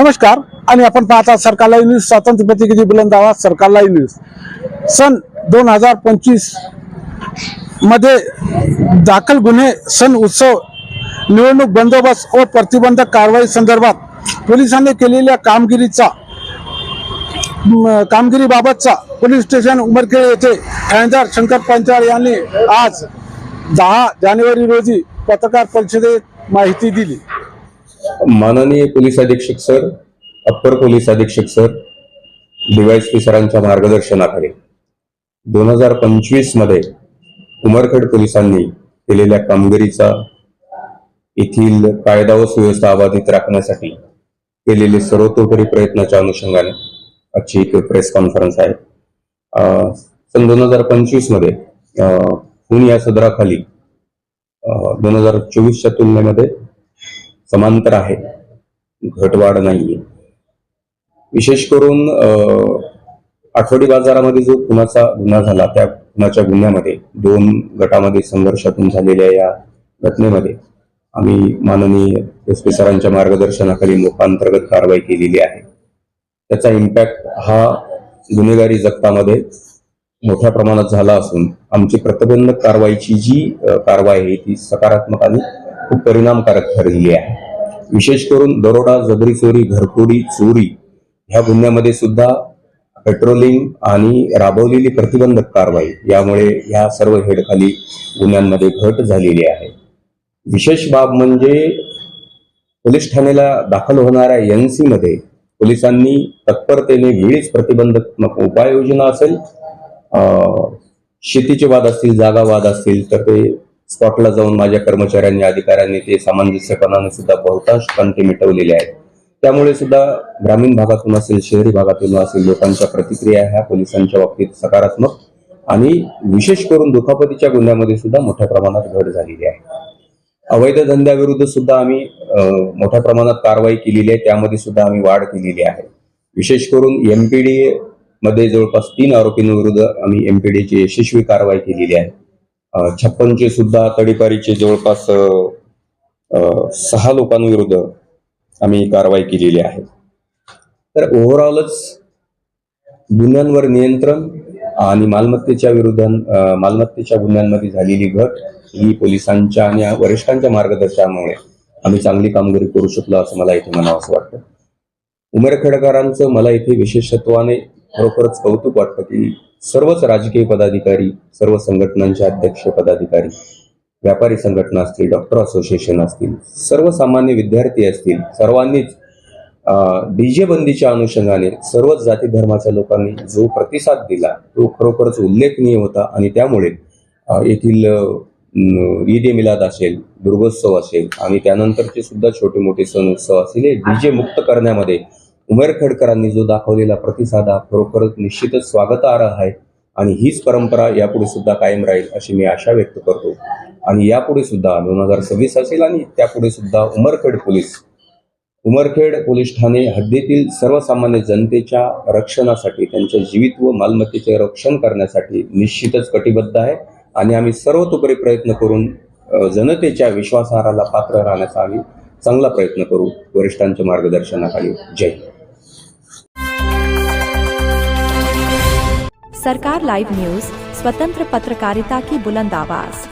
नमस्कार आणि आपण पाहता सरकार लाईव्ह न्यूज स्वातंत्र्य प्रतिनिधी बुलंद आवाज सरकार लाईव्ह न्यूज. सन दोन हजार पंचवीसमध्ये दाखल गुन्हे सण उत्सव निवडणूक बंदोबस्त व प्रतिबंधक कारवाई संदर्भात पोलिसांनी केलेल्या कामगिरीचा कामगिरीबाबतचा पोलीस स्टेशन उमरखेड येथे ठाणेदार शंकर पंचाळ यांनी आज दहा जानेवारी रोजी पत्रकार परिषदेत माहिती दिली. माननीय पोलीस अधीक्षक सर अप्पर पोलीस अधीक्षक सर डीवायएसपी सरांच्या मार्गदर्शनाखाली दोन हजार पंचवीसमध्ये उमरखेड पोलिसांनी केलेल्या कामगिरीचा येथील कायदा व सुव्यवस्था अबाधित राखण्यासाठी केलेले सर्वतोपरी प्रयत्नाच्या अनुषंगाने आजची एक प्रेस कॉन्फरन्स आहे. सन दोन हजार पंचवीसमध्ये पुणे या सदराखाली दोन हजार चोवीसच्या तुलनेमध्ये समांतर आहे. घटवाढ नाहीये. विशेष करून आठवडी बाजारामध्ये जो खुनाचा गुन्हा झाला त्या खुनाच्या गुन्ह्यामध्ये दोन गटामध्ये संघर्षातून झालेल्या या घटनेमध्ये आम्ही माननीय एस पी सरांच्या मार्गदर्शनाखाली लोकांतर्गत कारवाई केलेली आहे. त्याचा इम्पॅक्ट हा गुन्हेगारी जगतामध्ये मोठ्या प्रमाणात झाला असून आमची प्रतिबंधक कारवाईची जी कारवाई आहे ती सकारात्मक आणि खूप परिणामकारक ठरली आहे. विशेष करून दरोडा जबरी चोरी घरफोडी चोरी ह्या गुन्ह्यामध्ये सुद्धा पेट्रोलिंग आणि राबवलेली प्रतिबंधक कारवाई यामुळे ह्या सर्व हेडखाली गुन्ह्यांमध्ये घट झालेली आहे. विशेष बाब म्हणजे पोलीस ठाण्याला दाखल होणाऱ्या एनसी मध्ये पोलिसांनी तत्परतेने वेळीच प्रतिबंधात्मक उपाययोजना असेल शेतीचे वाद असतील जागा वाद असतील तर ते स्पॉटला जाऊन माझ्या कर्मचाऱ्यांनी अधिकाऱ्यांनी ते सामंजस्यपणाने सुद्धा बहुतांश कंटी मिटवलेले आहेत. त्यामुळे सुद्धा ग्रामीण भागातून असेल शहरी भागातून असेल लोकांच्या प्रतिक्रिया ह्या पोलिसांच्या बाबतीत सकारात्मक आणि विशेष करून दुखापतीच्या गुन्ह्यामध्ये सुद्धा मोठ्या प्रमाणात घट झालेली आहे. अवैध धंद्याविरुद्ध सुद्धा आम्ही मोठ्या प्रमाणात कारवाई केलेली आहे. त्यामध्ये सुद्धा आम्ही वाढ केलेली आहे. विशेष करून एमपीडी मध्ये जवळपास तीन आरोपींविरुद्ध आम्ही एमपीडीची यशस्वी कारवाई केलेली आहे. छप्पनचे सुद्धा तडीपारीचे जवळपास सहा लोकांविरुद्ध आम्ही कारवाई केलेली आहे. तर ओव्हरऑलच गुन्ह्यांवर नियंत्रण आणि मालमत्तेच्या विरुद्ध मालमत्तेच्या गुन्ह्यांमध्ये झालेली घट ही पोलिसांच्या आणि वरिष्ठांच्या मार्गदर्शनामुळे आम्ही चांगली कामगिरी करू शकलो असं मला इथे म्हणावं असं वाटतं उमेरखेडकरांचं मला इथे विशेषत्वाने खरोखरच कौतुक वाटतं की सर्वच राजकीय पदाधिकारी सर्व संघटनांचे अध्यक्ष पदाधिकारी व्यापारी संघटना असतील डॉक्टर असोसिएशन असतील सर्वसामान्य विद्यार्थी असतील सर्वांनीच डीजे बंदीच्या अनुषंगाने सर्वच जाती धर्माच्या लोकांनी जो प्रतिसाद दिला तो खरोखरच उल्लेखनीय होता आणि त्यामुळे येथील ईद ए मिलाद असेल दुर्गोत्सव असेल आणि त्यानंतरचे सुद्धा छोटे मोठे सण उत्सव असतील हे डीजे मुक्त करण्यामध्ये उमेरखेडकरांनी जो दाखवलेला प्रतिसाद हा खरोखरच निश्चितच स्वागतार्ह आहे आणि हीच परंपरा यापुढे सुद्धा कायम राहील अशी मी आशा व्यक्त करतो. आणि यापुढे सुद्धा दोन हजार सव्वीस असेल आणि त्यापुढे सुद्धा उमरखेड पोलीस उमरखेड पोलीस ठाणे हद्दीतील सर्वसामान्य जनतेच्या रक्षणासाठी त्यांच्या जीवित व मालमत्तेचे रक्षण करण्यासाठी निश्चितच कटिबद्ध आहे. आणि आम्ही सर्वतोपरी प्रयत्न करून जनतेच्या विश्वासार्हाला पात्र राहण्याचा आम्ही चांगला प्रयत्न करू. वरिष्ठांच्या मार्गदर्शनाखाली जय सरकार लाइव न्यूज स्वतंत्र पत्रकारिता की बुलंद आवाज।